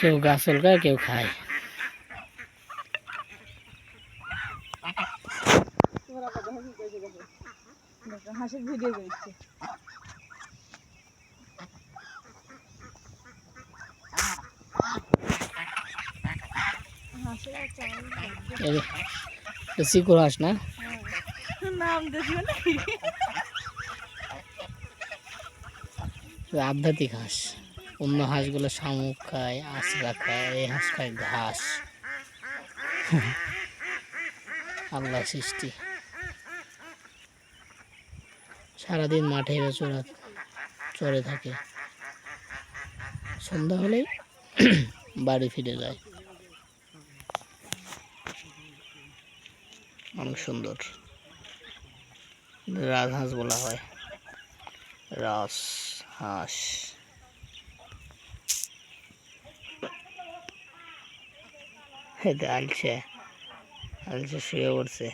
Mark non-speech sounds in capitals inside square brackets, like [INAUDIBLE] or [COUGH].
কেউ গাছ উলকায় কেউ খায়। হাঁসের ভিডিও করছে। হাঁস না। আধ্যাত্মিক হাঁস। অন্য হাঁসগুলো শামুক খায়, আঁচড়া খায়, এই হাঁস খায় ঘাস। [LAUGHS] আল্লাহ সৃষ্টি। সারাদিন মাঠে চড়া, চড়ে থাকে। সন্ধ্যা হলেই [CLEARS THROAT] বাড়ি ফিরে যায়। অনেক সুন্দর। রাজহাঁস বলা হয়। রাস হাঁস এই তো আলছে আলছে শুয়ে পড়ছে